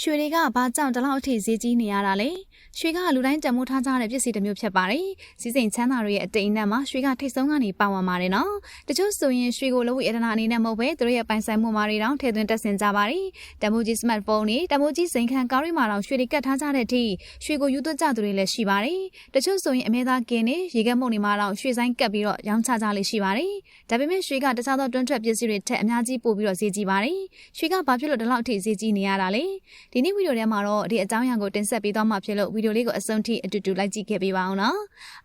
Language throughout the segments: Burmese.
ရွှေတွေကဘာကြောင့်ဒီလောက်အထိဈေးကြီးနေရတာလဲရွှေကလူတိုင်းတံမိုးထားကြတဲ့ပစ္စည်းတစ်မျိုးဖြစ်ပါတယ်စီးစိမ်ချမ်းသာတွေရဲ့အတိမ်အနက်မှာရွှေကထိတ်ဆုံးကနေပါဝင်ပါတယ်နော်တချို့ဆိုရင်ရွှေကိုလုံးဝအဒနာအနေနဲ့မဟုတ်ပဲသူတို့ရဲ့ပိုင်ဆိုင်မှုမှာတွေတောင်ထည့်သွင်းတက်ဆင်ကြပါတယ်တံမိုးကြီးစမတ်ဖုန်းတွေတံမိုးကြီးစိန်ခံကားတွေမှာတောင်ရွှေတွေကတ်ထားကြတဲ့အထိရွှေကိုယူသွတ်ကြသူတွေလည်းရှိပါတယ်တချို့ဆိုရင်အမဲသားကင်းနေရေကက်မှုန်တွေမှာတောင်ရွှေဆိုင်ကတ်ပြီးတော့ရောင်းချကြလေးရှိပါတယ်ဒါပေမဲ့ရွှေကတခြားသောတွန်းထွက်ပစ္စည်းတွေထက်အများကြီးပို့ပြီးတော့ဈေးကြီးပါတယ်ရွှေကဘာဖြစ်လို့ဒီလောက်အထိဈေးကြီးနေရတာလဲဒီနေ့ဗီဒီယိုထဲမှာတော့ဒီအကြောင်းအရာကိုတင်ဆက်ပေးသွားမှာဖြစ်လို့ဗီဒီယိုလေးကိုအဆုံးထိအတူတူလိုက်ကြည့်ခဲ့ပေးပါအောင်နော်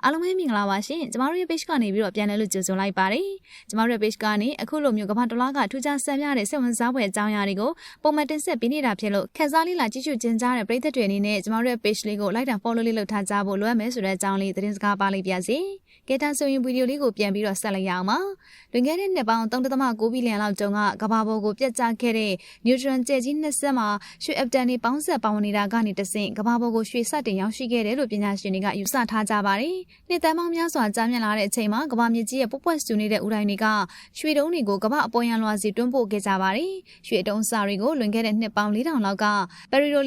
အားလုံးပဲမင်္ဂလာပါရှင်ကျမတို့ရဲ့ page ကနေပြီးတော့ပြန်လည်လို့ကြိုဆိုလိုက်ပါတယ်ကျမတို့ရဲ့ page ကနေအခုလိုမျိုးကမ္ဘာတစ်လားကထူးခြားဆန်းပြတဲ့စိတ်ဝင်စားဖွယ်အကြောင်းအရာတွေကိုပုံမှန်တင်ဆက်ပေးနေတာဖြစ်လို့ခန်းစားလေးလာကြည့်ရှုကျင်ကြားတဲ့ပရိသတ်တွေအနေနဲ့ကျမတို့ရဲ့ page လေးကို like တာ follow လေးလုပ်ထားကြဖို့လိုအပ်မယ်ဆိုတဲ့အကြောင်းလေးသတင်းစကားပါလိုက်ပါစီ ကဲဒါဆိုရင်ဗီဒီယိုလေးကိုပြန်ပြီးတော့ဆက်လိုက်ရအောင်ပါလွန်ခဲ့တဲ့နှစ်ပေါင်း3.9ဘီလီယံလောက်တုန်းကကမ္ဘာပေါ်ကိုပြတ်ကျခဲ့တဲ့ neutron ကျဲကြီးနှစ်ဆက်မှာရွှေအပတန်တွေပေါင်းဆက်ပါဝင်နေတာကနေတဆင့်ကမ္ဘာပေါ်ကိုရွှေစတင်ရောက်ရှိခဲ့တယ်လို့ပညာရှင်တွေကယူဆထားကြပါတယ်။နှစ်သက်မောင်းများစွာကြာမြင့်လာတဲ့အချိန်မှာကမ္ဘာမြေကြီးရဲ့ပုတ်ပွက်ဆူနေတဲ့ဥတိုင်းတွေကရွှေတုံးတွေကိုကမ္ဘာအပေါ်ယံလွှာစီတွန်းပို့ခဲ့ကြပါတယ်။ရွှေတုံးစာတွေကိုလွန်ခဲ့တဲ့နှစ်ပေါင်း4000လောက်ကပရီရို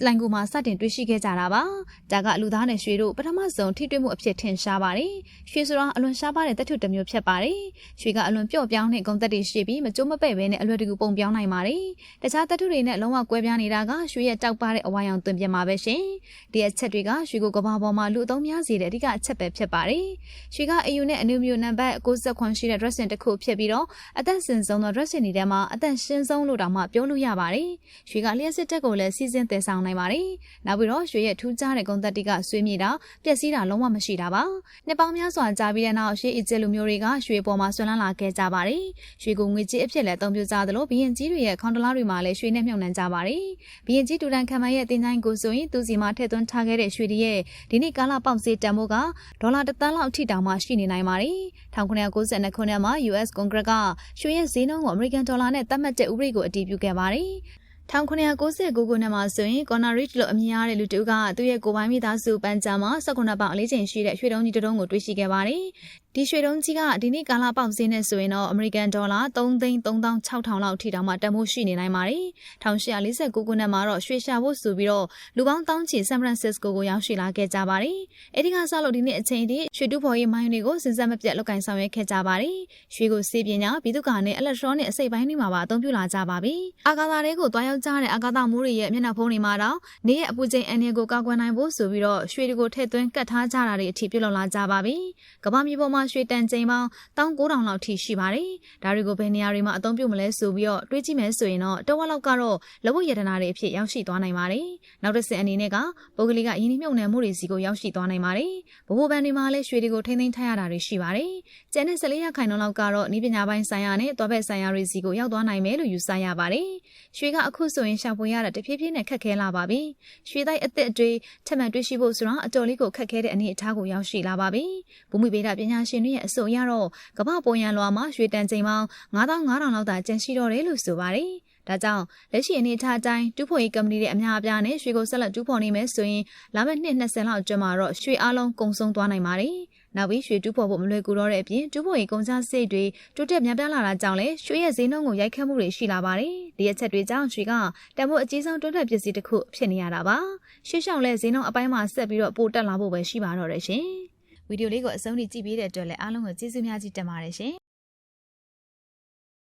လီတစ်လိုင်ကူမှာစတင်တွေ့ရှိခဲ့ကြတာပါ။ဒါကလူသားနဲ့ရွှေတို့ပထမဆုံးထိတွေ့မှုအဖြစ်ထင်ရှားပါတယ်။ရွှေဆိုတာအလွန်ရှားပါတဲ့တထုတစ်မျိုးဖြစ်ပါတယ်။ရွှေကအလွန်ပျော့ပြောင်းတဲ့ဂုဏ်သက်တွေရှိပြီးမကြိုးမပဲ့ဘဲနဲ့အလွယ်တကူပုံပြောင်းနိုင်ပါတယ်။တခြားတထုတွေနဲ့လုံးဝကွဲပြားနေတာကရွှေရဲ့တောက်ပတဲ့အဝါရောင်သွင်ပြင်မှာပဲရှင်။ဒီအချက်တွေကရွှေကိုကဘာပေါ်မှာလူအသုံးများစေတဲ့အဓိကအချက်ပဲဖြစ်ပါတယ်။ရွှေကအယူနဲ့အနုမျိုးနံပါတ်69ရှိတဲ့ dressing တစ်ခုဖြစ်ပြီးတော့အသက်စင်ဆုံးသော dressing တွေထဲမှာအသက်ရှင်းဆုံးလို့တောင်မှပြောလို့ရပါတယ်။ရွှေကလျှက်စစ်တက်ကိုလည်းစီစဉ်တည်ဆောင်နိုင်ပါတယ်။နောက်ပြီးတော့ရွှေရဲ့ထူးခြားတဲ့ဂုဏ်သက်တိကဆွေးမြေတာပျက်စီးတာလုံးဝမရှိတာပါ။နှစ်ပေါင်းများစွာကြာပြီးတဲ့နောက်ရွှေအစ်ကျလူမျိုးတွေကရွှေပေါ်မှာဆွလန်းလာခဲ့ကြပါတယ်။ရွှေကိုငွေကြေးအဖြစ်လည်းအသုံးပြုကြသလိုဘီရင်ကြီးတွေရဲ့ခေါင်းတလားတွေမှာလည်းရွှေနဲ့မြုပ်နှံကြပါတယ်။ဘီရင်ကြီးတူတန်ခံမရဲ့တင်ချိုင်းကိုဆိုရင်သူစီမှာထည့်သွင်းထားခဲ့တဲ့ရွှေတွေရဲ့ဒီနေ့ကာလပေါက်ဈေးတန်ဖိုးကဒေါ်လာတစ်သန်းလောက်အထိတောင်မှရှိနေနိုင်ပါတယ်။1992ခုနှစ်မှာ US Congress ကရွှေရဲ့ဈေးနှုန်းကိုအမေရိကန်ဒေါ်လာနဲ့သတ်မှတ်တဲ့ဥပဒေကိုအတည်ပြုခဲ့ပါတယ်။ 1999ခုနှစ်မှာဆိုရင် Connor Rich လို့အမည်ရတဲ့လူတူကသူ့ရဲ့ကိုပိုင်းမိသားစုပန်းချာမှာ19ပေါင်အလေးချိန်ရှိတဲ့ရွှေတုံးကြီးတုံးကိုတွေ့ရှိခဲ့ပါတယ်။ဒီရွှေတုံးကြီးကဒီနေ့ကာလပေါက်ဈေးနဲ့ဆိုရင်တော့ American Dollar 3,3600လောက်ထိတောင်မှတန်ဖိုးရှိနေနိုင်ပါတယ်။1849ခုနှစ်မှာတော့ရွှေရှာဖို့ဆိုပြီးတော့လူပေါင်းတောင်းချီ San Francisco ကိုရောက်ရှိလာခဲ့ကြပါတယ်။အဲဒီကစလို့ဒီနေ့အချိန်ထိရွှေတူဖော်ရေးမိုင်းတွေကိုစဉ်ဆက်မပြတ်လုပ်ကင်ဆောင်ရွက်ခဲ့ကြပါတယ်။ရွှေကိုစေပညာပြည်သူ့ကာနဲ့ electronic အစိပ်ပိုင်းတွေမှာပါအသုံးပြုလာကြပါပြီ။အာကာသတွေကိုတွားရောက်ကြတဲ့အာကာသမိုးတွေရဲ့မျက်နှာဖုံးတွေမှာတော့နေရဲ့အပူချိန်အန်ရကိုကာကွယ်နိုင်ဖို့ဆိုပြီးတော့ရွှေတွေကိုထည့်သွင်းကတ်ထားကြတာတွေအထိပြုလုပ်လာကြပါပြီ။ကမ္ဘာမြေပေါ်မှာရွှေတန်ချိန်ပေါင်း19000လောက်ထိရှိပါတယ်။ဒါတွေကိုဘယ်နေရာတွေမှာအသုံးပြုမလဲဆိုပြီးတော့တွေးကြည့်မယ်ဆိုရင်တော့တဝက်လောက်ကတော့လဘရတနာတွေအဖြစ်ရောက်ရှိသွားနိုင်ပါတယ်။နောက်တစ်ဆင့်အနေနဲ့ကပုဂ္ဂလိကယင်းနှမြုပ်နှံမှုတွေစီကိုရောက်ရှိသွားနိုင်ပါတယ်။ဗဟိုဘဏ်တွေမှာလည်းရွှေတွေကိုထိန်းသိမ်းထားရတာတွေရှိပါတယ်။ကျန်တဲ့14ရာခိုင်နှုန်းလောက်ကတော့ဤပညာပိုင်းဆိုင်ရာနဲ့သွားဘက်ဆိုင်ရာတွေစီကိုရောက်သွားနိုင်မယ်လို့ယူဆရပါတယ်။ရွှေကအခုဆိုရင်ရှာဖွေရတာတဖြည်းဖြည်းနဲ့ခက်ခဲလာပါပြီ။ရွှေတိုက်အသစ်အတွေ့ထပ်မံတွေ့ရှိဖို့ဆိုတော့အတော်လေးကိုခက်ခဲတဲ့အနေအထားကိုရောက်ရှိလာပါပြီ။ဘူမိဗေဒပညာရှင်တွေရဲ့အဆိုအရတော့ကမ္ဘာပေါ်ရန်လွာမှာရွှေတန်ချိန်ပေါင်း9500လောက်သာကျန်ရှိတော့တယ်လို့ဆိုပါတယ်။ဒါကြောင့်လက်ရှိအနေအထားအတိုင်းတူးဖော်ရေးကုမ္ပဏီတွေအများအပြားနဲ့ရွှေကိုဆက်လက်တူးဖော်နေမယ်ဆိုရင်လာမယ့်နှစ်20လောက်အတွင်းမှာတော့ရွှေအားလုံးကုန်ဆုံးသွားနိုင်ပါတယ်။နောက်ပြီးရွှေတူးဖော်ဖို့မလွယ်ကူတော့တဲ့အပြင်တူးဖော်ရေးကုန်ကျစရိတ်တွေတိုးတက်များပြားလာတာကြောင့်လည်းရွှေရဲ့ဈေးနှုန်းကိုရိုက်ခတ်မှုတွေရှိလာပါတယ်။ဒီအချက်တွေကြောင့်ရွှေကတန်ဖိုးအကြီးဆုံးတွန်းတက်ပစ္စည်းတစ်ခုဖြစ်နေရတာပါ။ရှေ့လျှောက်လဲဈေးနှုန်းအပိုင်းမှာဆက်ပြီးတော့ပိုတက်လာဖို့ပဲရှိပါတော့တယ်ရှင်။ ဗီဒီယိုလေးကိုအဆုံးထိကြည့်ပေးတဲ့အတွက်လည်းအားလုံးကိုကျေးဇူးများကြီးတင်ပါတယ်ရှင်